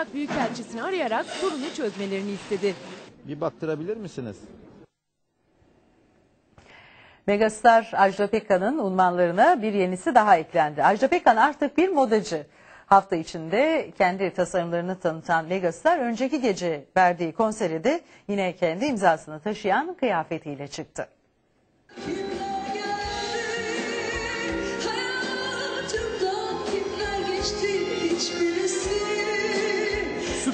Irak Büyükelçisini arayarak sorunu çözmelerini istedi. Bir baktırabilir misiniz? Megastar Ajda Pekkan'ın unvanlarına bir yenisi daha eklendi. Ajda Pekkan artık bir modacı. Hafta içinde kendi tasarımlarını tanıtan Megastar önceki gece verdiği konsere de yine kendi imzasını taşıyan kıyafetiyle çıktı.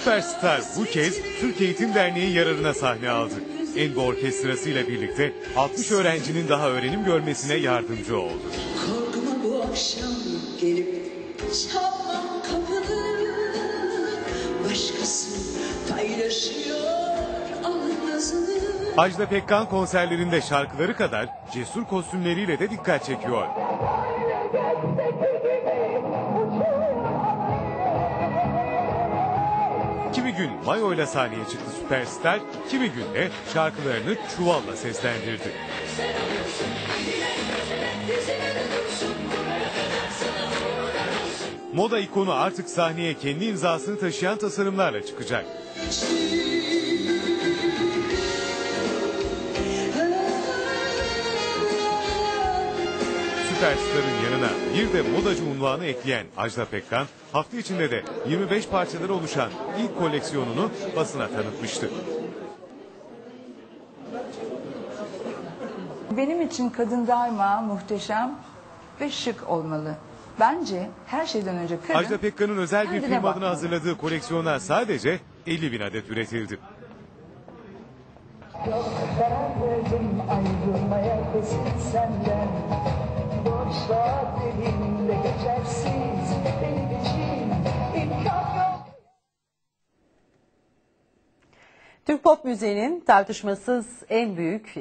Süperstar bu kez Türk Eğitim Derneği yararına sahne aldı. Engo Orkestrası ile birlikte 60 öğrencinin daha öğrenim görmesine yardımcı oldu. Korkma bu akşam gelip çalmam kapını Başkası paylaşıyor alnızını Ajda Pekkan konserlerinde şarkıları kadar cesur kostümleriyle de dikkat çekiyor. Kimi gün mayo ile sahneye çıktı süperstar, kimi gün de şarkılarını çuvalla seslendirdi. Moda ikonu artık sahneye kendi imzasını taşıyan tasarımlarla çıkacak. Süperstar'ın yanına bir de modacı unvanı ekleyen Ajda Pekkan, hafta içinde de 25 parçaları oluşan ilk koleksiyonunu basına tanıtmıştı. Benim için kadın daima muhteşem ve şık olmalı. Bence her şeyden önce kadın Ajda Pekkan'ın özel bir film adına hazırladığı koleksiyona sadece 50 bin adet üretildi. Karanlıdım ayrılmaya kesin senden Türk pop müziğinin tartışmasız en büyük